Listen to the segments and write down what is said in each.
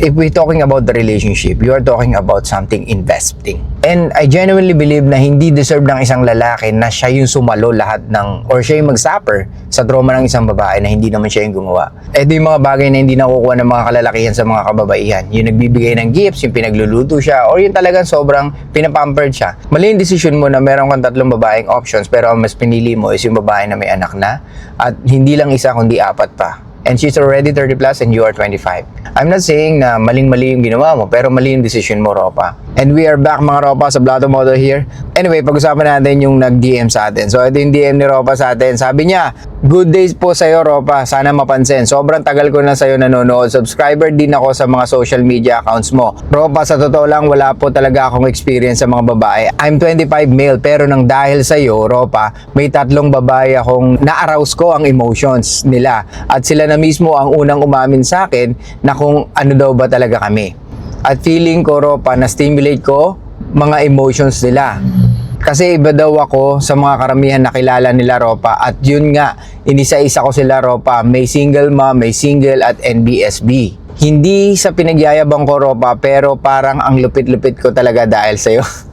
If we're talking about the relationship, you are talking about something investing. And I genuinely believe na hindi deserve ng isang lalaki na siya yung sumalo lahat ng, or siya yung mag-suffer sa trauma ng isang babae na hindi naman siya yung gumawa. Ito yung mga bagay na hindi nakukuha ng mga kalalakihan sa mga kababaihan. Yung nagbibigay ng gifts, yung pinagluluto siya, or yung talagang sobrang pinapampered siya. Mali yung decision mo na meron kang tatlong babaeng options, pero ang mas pinili mo is yung babae na may anak na, at hindi lang isa kundi apat pa and she's already 30 plus and you are 25. I'm not saying na maling-mali yung ginawa mo, pero mali yung decision mo, Ropa. And we are back mga Ropa sa Blato Moto here. Anyway, pag-usapan natin yung nag-DM sa atin. So, ito yung DM ni Ropa sa atin. Sabi niya, Good days po sa'yo, Ropa. Sana mapansin. Sobrang tagal ko na sa'yo nanonood. Subscriber din ako sa mga social media accounts mo. Ropa, sa totoo lang, wala po talaga akong experience sa mga babae. I'm 25 male, pero nang dahil sa'yo, Ropa, may tatlong babae akong na-arouse ko ang emotions nila. At sila na mismo ang unang umamin sa akin na kung ano daw ba talaga kami. At feeling ko, Ropa, na-stimulate ko mga emotions nila. Kasi iba daw ako sa mga karamihan na kilala nila Ropa at yun nga, inisa-isa ko sila Ropa, may single mom, may single at NBSB. Hindi sa pinagyayabang ko Ropa pero parang ang lupit-lupit ko talaga dahil sa'yo.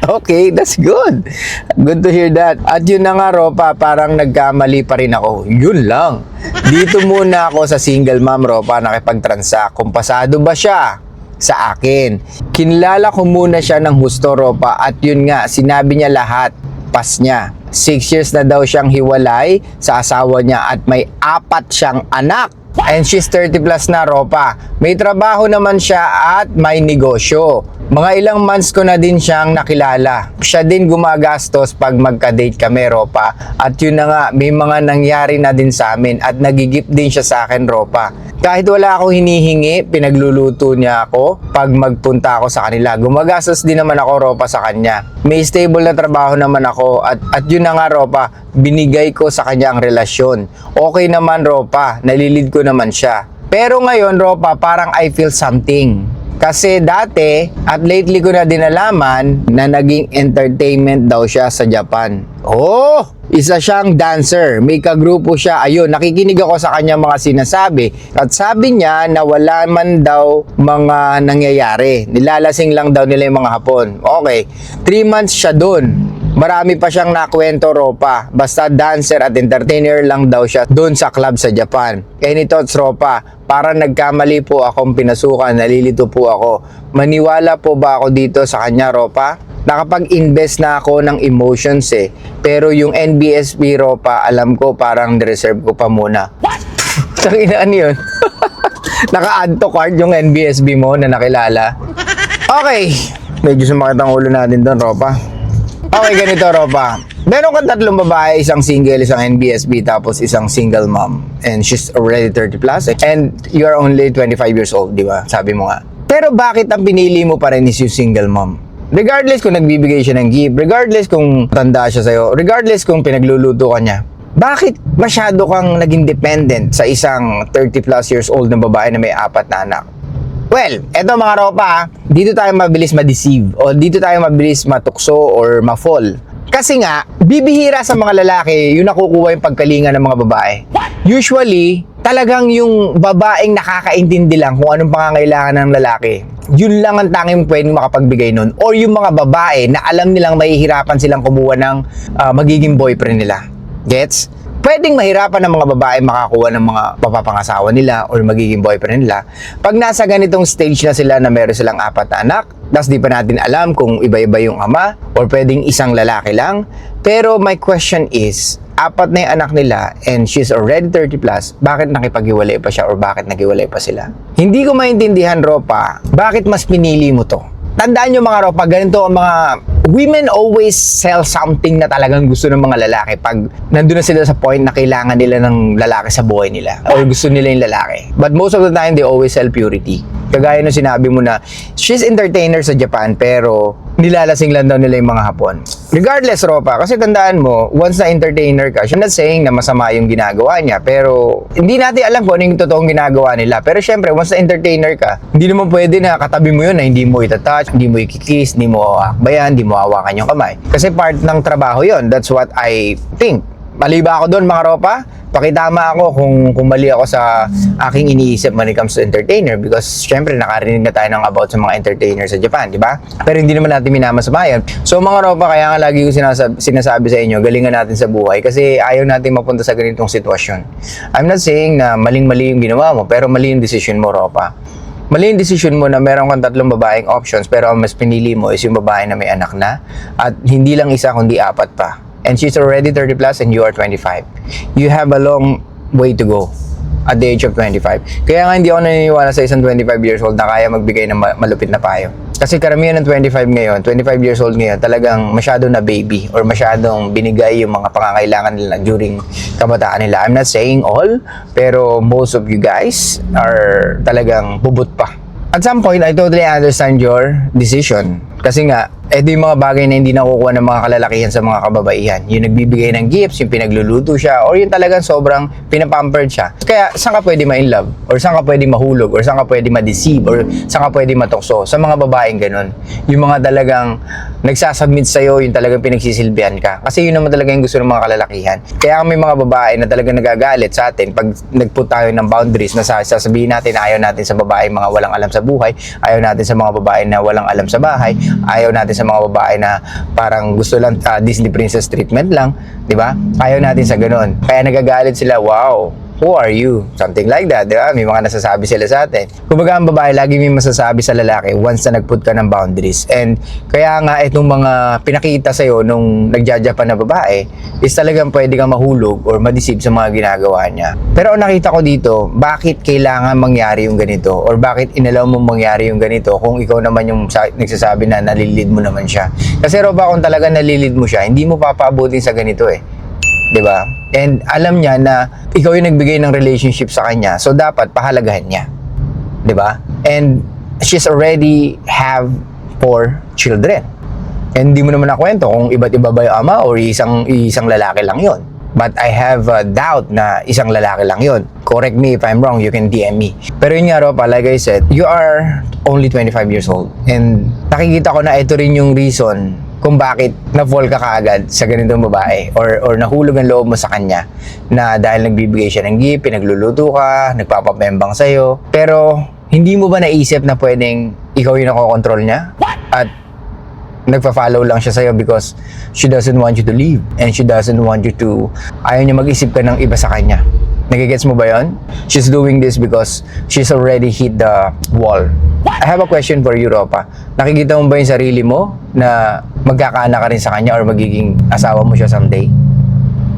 Okay, that's good. Good to hear that. At yun na nga, Ropa, parang nagkamali pa rin ako. Yun lang. Dito muna ako sa single mom, Ropa, nakipag-transact. Kung pasado ba siya sa akin. Kinlala ko muna siya ng husto, Ropa, at yun nga, sinabi niya lahat. Pas niya. Six years na daw siyang hiwalay sa asawa niya at may apat siyang anak. And she's 30 plus na, Ropa. May trabaho naman siya at may negosyo. Mga ilang months ko na din siyang nakilala. Siya din gumagastos pag magka-date kami, Ropa. At yun na nga, may mga nangyari na din sa amin at nagigip din siya sa akin, Ropa. Kahit wala akong hinihingi, pinagluluto niya ako pag magpunta ako sa kanila. Gumagastos din naman ako, Ropa, sa kanya. May stable na trabaho naman ako at, at yun na nga, Ropa, binigay ko sa kanya ang relasyon. Okay naman, Ropa, nalilid ko naman siya. Pero ngayon, Ropa, parang I feel something. Kasi dati, at lately ko na din nalaman na naging entertainment daw siya sa Japan. Oh! Isa siyang dancer. May kagrupo siya. Ayun, nakikinig ako sa kanya mga sinasabi. At sabi niya na wala man daw mga nangyayari. Nilalasing lang daw nila yung mga hapon. Okay. Three months siya dun. Marami pa siyang nakwento ropa. Basta dancer at entertainer lang daw siya doon sa club sa Japan. Kaya nito, ropa, para nagkamali po akong pinasukan, nalilito po ako. Maniwala po ba ako dito sa kanya, ropa? Nakapag-invest na ako ng emotions eh. Pero yung NBSB ropa, alam ko parang reserve ko pa muna. Tangina ano yun? Naka-add to cart yung NBSB mo na nakilala. Okay. Medyo sumakit ang ulo natin doon, Ropa. Okay, ganito, Ropa. Meron kang tatlong babae, isang single, isang NBSB, tapos isang single mom. And she's already 30 plus. And you are only 25 years old, di ba? Sabi mo nga. Pero bakit ang pinili mo pa rin is yung single mom? Regardless kung nagbibigay siya ng gift, regardless kung tanda siya sa'yo, regardless kung pinagluluto ka niya, bakit masyado kang naging dependent sa isang 30 plus years old na babae na may apat na anak? Well, eto mga ropa, ah, dito tayo mabilis ma-deceive o dito tayo mabilis matukso or ma-fall. Kasi nga, bibihira sa mga lalaki yung nakukuha yung pagkalinga ng mga babae. Usually, talagang yung babaeng nakakaintindi lang kung anong pangangailangan ng lalaki. Yun lang ang tanging pwedeng makapagbigay nun. Or yung mga babae na alam nilang mahihirapan silang kumuha ng ah, magiging boyfriend nila. Gets? Pwedeng mahirapan ng mga babae makakuha ng mga papapangasawa nila or magiging boyfriend nila pag nasa ganitong stage na sila na meron silang apat na anak, tas di pa natin alam kung iba-iba yung ama or pwedeng isang lalaki lang. Pero my question is, apat na yung anak nila and she's already 30 plus, bakit nakipaghiwalay pa siya or bakit naghiwalay pa sila? Hindi ko maintindihan, Ropa, bakit mas pinili mo to? Tandaan nyo mga Ropa, ganito ang mga women always sell something na talagang gusto ng mga lalaki pag nandun na sila sa point na kailangan nila ng lalaki sa buhay nila or gusto nila yung lalaki. But most of the time, they always sell purity. Kagaya nung sinabi mo na, she's entertainer sa Japan pero nilalasing lang daw nila yung mga hapon. Regardless, Ropa, kasi tandaan mo, once na entertainer ka, I'm not saying na masama yung ginagawa niya, pero hindi natin alam kung ano yung totoong ginagawa nila. Pero syempre, once na entertainer ka, hindi naman pwede na katabi mo yun na hindi mo itatouch, hindi mo ikikiss, hindi mo akbayan, hindi mo hawakan yung kamay. Kasi part ng trabaho yon That's what I think. Mali ba ako doon mga ropa? Pakitama ako kung, kung mali ako sa aking iniisip when it comes to entertainer because syempre nakarinig na tayo ng about sa mga entertainer sa Japan, di ba? Pero hindi naman natin minamasamayan. So mga ropa, kaya nga lagi ko sinasabi, sinasabi sa inyo, galingan natin sa buhay kasi ayaw natin mapunta sa ganitong sitwasyon. I'm not saying na maling-mali yung ginawa mo, pero mali yung decision mo, ropa. Mali yung decision mo na meron kang tatlong babaeng options pero ang mas pinili mo is yung babae na may anak na at hindi lang isa kundi apat pa. And she's already 30 plus and you are 25. You have a long way to go at the age of 25. Kaya nga hindi ako naniniwala sa isang 25 years old na kaya magbigay ng ma- malupit na payo. Kasi karamihan ng 25 ngayon, 25 years old ngayon, talagang masyado na baby or masyadong binigay yung mga pangangailangan nila during kabataan nila. I'm not saying all, pero most of you guys are talagang bubot pa. At some point, I totally understand your decision. Kasi nga, ito yung mga bagay na hindi nakukuha ng mga kalalakihan sa mga kababaihan. Yung nagbibigay ng gifts, yung pinagluluto siya, or yung talagang sobrang pinapampered siya. Kaya, saan ka pwede ma-in love? Or saan ka pwede mahulog? Or saan ka pwede ma-deceive? Or saan ka pwede matukso? Sa mga babaeng ganun. Yung mga talagang nagsasubmit sa'yo, yung talagang pinagsisilbihan ka. Kasi yun naman talaga yung gusto ng mga kalalakihan. Kaya may mga babae na talagang nagagalit sa atin pag nagput tayo ng boundaries na sa- sasabihin natin na ayaw natin sa babae mga walang alam sa buhay, ayaw natin sa mga babae na walang alam sa bahay, ayaw natin sa mga babae na parang gusto lang ah, Disney princess treatment lang, 'di ba? Ayaw natin sa ganun. Kaya nagagalit sila, wow, who are you? Something like that, di ba? May mga nasasabi sila sa atin. Kumbaga ang babae, lagi may masasabi sa lalaki once na nagput ka ng boundaries. And kaya nga itong mga pinakita sa'yo nung nagjajapan na babae is talagang pwede kang mahulog or madeceive sa mga ginagawa niya. Pero ang nakita ko dito, bakit kailangan mangyari yung ganito? Or bakit inalaw mo mangyari yung ganito kung ikaw naman yung sa- nagsasabi na nalilid mo naman siya? Kasi Roba, kung talaga nalilid mo siya, hindi mo papaabutin sa ganito eh. 'Di ba? And alam niya na ikaw yung nagbigay ng relationship sa kanya. So dapat pahalagahan niya. 'Di ba? And she's already have four children. And hindi mo naman nakwento kung iba't iba ba yung ama or isang isang lalaki lang 'yon. But I have a doubt na isang lalaki lang 'yon. Correct me if I'm wrong, you can DM me. Pero yun nga Ropa, like I said, you are only 25 years old. And nakikita ko na ito rin yung reason kung bakit na-fall ka kaagad sa ganitong babae or, or nahulog ang loob mo sa kanya na dahil nagbibigay siya ng gift, pinagluluto ka, nagpapamembang sa'yo. Pero hindi mo ba naisip na pwedeng ikaw yung nakokontrol niya? At nagpa-follow lang siya sa'yo because she doesn't want you to leave and she doesn't want you to ayaw niya mag-isip ka ng iba sa kanya. Nagigets mo ba yon? She's doing this because she's already hit the wall. I have a question for you, Ropa. Nakikita mo ba yung sarili mo na magkakaanak ka rin sa kanya or magiging asawa mo siya someday?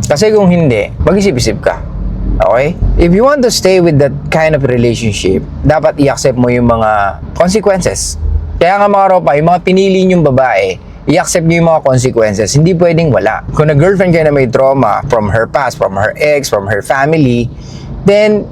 Kasi kung hindi, mag-isip-isip ka. Okay? If you want to stay with that kind of relationship, dapat i-accept mo yung mga consequences. Kaya nga mga ropa, yung mga pinili nyong babae, i-accept nyo yung mga consequences. Hindi pwedeng wala. Kung na-girlfriend kayo na may trauma from her past, from her ex, from her family, then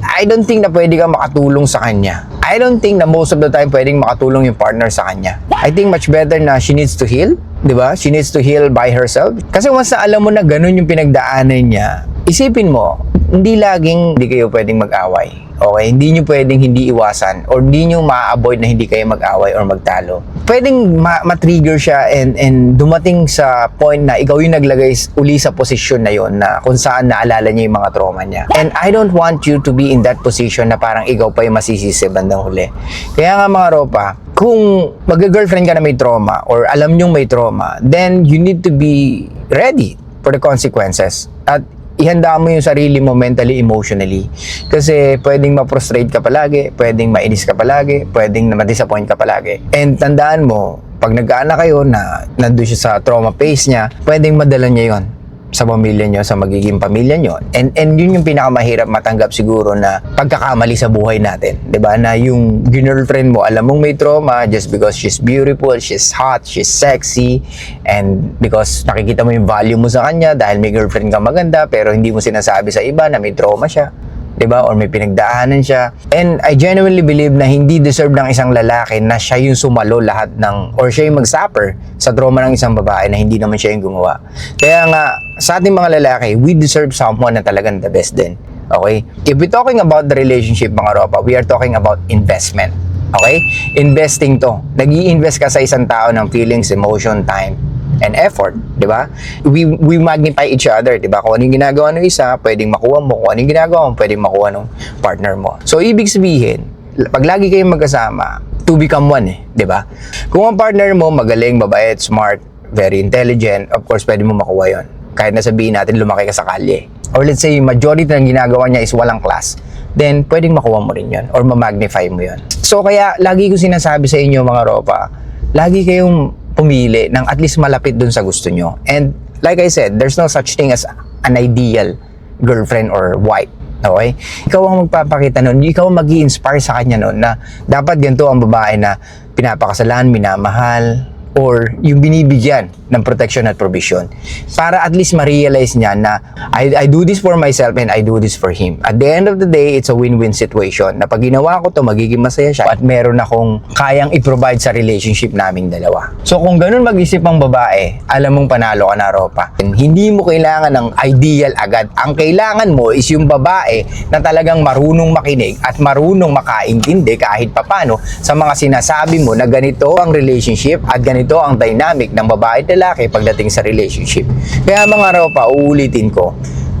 I don't think na pwede kang makatulong sa kanya. I don't think na most of the time pwedeng makatulong yung partner sa kanya. I think much better na she needs to heal, di ba? She needs to heal by herself. Kasi once na alam mo na ganun yung pinagdaanan niya, isipin mo, hindi laging hindi kayo pwedeng mag-away. Okay? Hindi nyo pwedeng hindi iwasan or hindi nyo ma-avoid na hindi kayo mag-away or magtalo. Pwedeng ma- ma-trigger siya and, and dumating sa point na ikaw yung naglagay uli sa posisyon na yon na kung saan naalala niya yung mga trauma niya. And I don't want you to be in that position na parang ikaw pa yung masisisi bandang huli. Kaya nga mga ropa, kung mag-girlfriend ka na may trauma or alam nyong may trauma, then you need to be ready for the consequences. At ihanda mo yung sarili mo mentally, emotionally. Kasi pwedeng ma-frustrate ka palagi, pwedeng mainis ka palagi, pwedeng na ma-disappoint ka palagi. And tandaan mo, pag nagkaanak kayo na nandun siya sa trauma phase niya, pwedeng madala niya yon sa pamilya nyo, sa magiging pamilya nyo. And, and yun yung pinakamahirap matanggap siguro na pagkakamali sa buhay natin. ba Na yung girlfriend mo, alam mong may trauma just because she's beautiful, she's hot, she's sexy, and because nakikita mo yung value mo sa kanya dahil may girlfriend ka maganda, pero hindi mo sinasabi sa iba na may trauma siya. 'Di ba? Or may pinagdaanan siya. And I genuinely believe na hindi deserve ng isang lalaki na siya yung sumalo lahat ng or siya yung mag-suffer sa trauma ng isang babae na hindi naman siya yung gumawa. Kaya nga sa ating mga lalaki, we deserve someone na talagang the best din. Okay? If we're talking about the relationship mga ropa, we are talking about investment. Okay? Investing to. nag invest ka sa isang tao ng feelings, emotion, time, and effort, di ba? We, we magnify each other, di ba? Kung ano ginagawa ng isa, pwedeng makuha mo. Kung ano yung ginagawa mo, pwedeng makuha ng partner mo. So, ibig sabihin, pag lagi kayong magkasama, to become one eh, di ba? Kung ang partner mo magaling, mabait, smart, very intelligent, of course, pwede mo makuha yon. Kahit na sabihin natin lumaki ka sa kalye. Or let's say, majority ng ginagawa niya is walang class, then pwedeng makuha mo rin yon or ma-magnify mo yon. So, kaya lagi ko sinasabi sa inyo mga ropa, lagi kayong pumili ng at least malapit dun sa gusto nyo. And like I said, there's no such thing as an ideal girlfriend or wife. Okay? Ikaw ang magpapakita nun. Ikaw ang mag inspire sa kanya nun na dapat ganito ang babae na pinapakasalan, minamahal, or yung binibigyan ng protection at provision para at least ma-realize niya na I, I do this for myself and I do this for him. At the end of the day, it's a win-win situation na pag ginawa ko to, magiging masaya siya at meron akong kayang i-provide sa relationship naming dalawa. So kung ganun mag-isip ang babae, alam mong panalo ka na, Ropa. And hindi mo kailangan ng ideal agad. Ang kailangan mo is yung babae na talagang marunong makinig at marunong makaintindi kahit papano sa mga sinasabi mo na ganito ang relationship at ganito ang dynamic ng babae at lalaki pagdating sa relationship. Kaya mga Ropa, uulitin ko,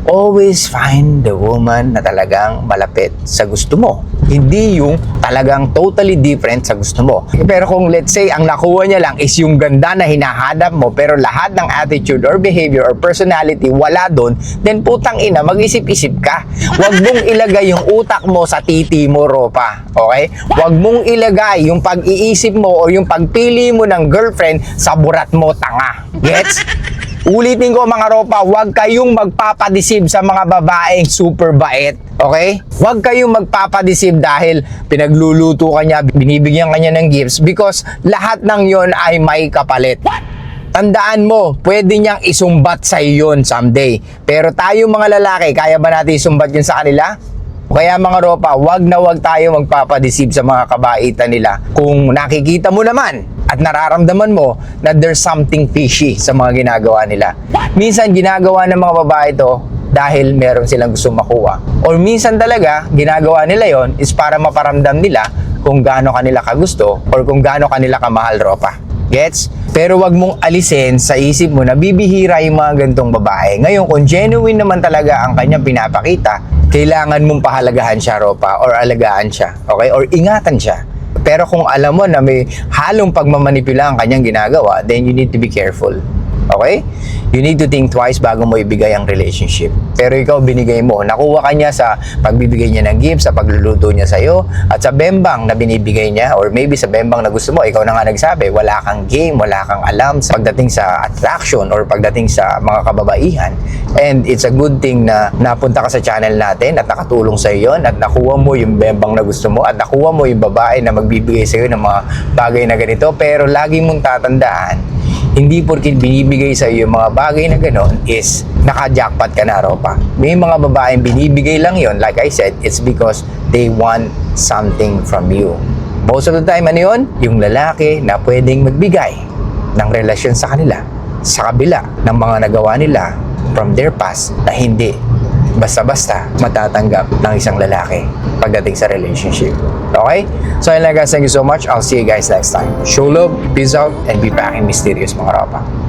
always find the woman na talagang malapit sa gusto mo. Hindi yung talagang totally different sa gusto mo. Pero kung let's say, ang nakuha niya lang is yung ganda na hinahanap mo, pero lahat ng attitude or behavior or personality wala doon, then putang ina, mag-isip-isip ka. Huwag mong ilagay yung utak mo sa titi mo, Ropa. Okay? Huwag mong ilagay yung pag-iisip mo o yung pagpili mo ng girlfriend sa burat mo, tanga. Gets? Ulitin ko mga ropa, huwag kayong magpapadisib sa mga babaeng super bait. Okay? Huwag kayong magpapadisib dahil pinagluluto ka niya, binibigyan ka niya ng gifts because lahat ng yon ay may kapalit. Tandaan mo, pwede niyang isumbat sa yun someday. Pero tayo mga lalaki, kaya ba natin isumbat yun sa kanila? Kaya mga ropa, wag na wag tayo magpapadisib sa mga kabaitan nila. Kung nakikita mo naman at nararamdaman mo na there's something fishy sa mga ginagawa nila. Minsan ginagawa ng mga babae to dahil meron silang gusto makuha. Or minsan talaga, ginagawa nila yon is para maparamdam nila kung gaano kanila kagusto or kung gaano kanila kamahal ropa. Gets? Pero wag mong alisin sa isip mo na bibihira yung mga gantong babae. Ngayon, kung genuine naman talaga ang kanyang pinapakita, kailangan mong pahalagahan siya, Ropa, or alagaan siya, okay? Or ingatan siya. Pero kung alam mo na may halong pagmamanipula ang kanyang ginagawa, then you need to be careful. Okay? You need to think twice bago mo ibigay ang relationship. Pero ikaw binigay mo. Nakuha ka niya sa pagbibigay niya ng gift, sa pagluluto niya sa'yo, at sa bembang na binibigay niya, or maybe sa bembang na gusto mo, ikaw na nga nagsabi, wala kang game, wala kang alam sa pagdating sa attraction or pagdating sa mga kababaihan. And it's a good thing na napunta ka sa channel natin at nakatulong sa iyo at nakuha mo yung bembang na gusto mo at nakuha mo yung babae na magbibigay sa iyo ng mga bagay na ganito. Pero lagi mong tatandaan, hindi porkin binibigay sa iyo yung mga bagay na ganon is naka-jackpot ka na, Ropa. May mga babaeng binibigay lang yon like I said, it's because they want something from you. Most of the time, ano yun? Yung lalaki na pwedeng magbigay ng relasyon sa kanila sa kabila ng mga nagawa nila from their past na hindi basta-basta matatanggap ng isang lalaki pagdating sa relationship. Okay? So yun lang guys, thank you so much. I'll see you guys next time. Show love, peace out, and be back in mysterious mga rapa.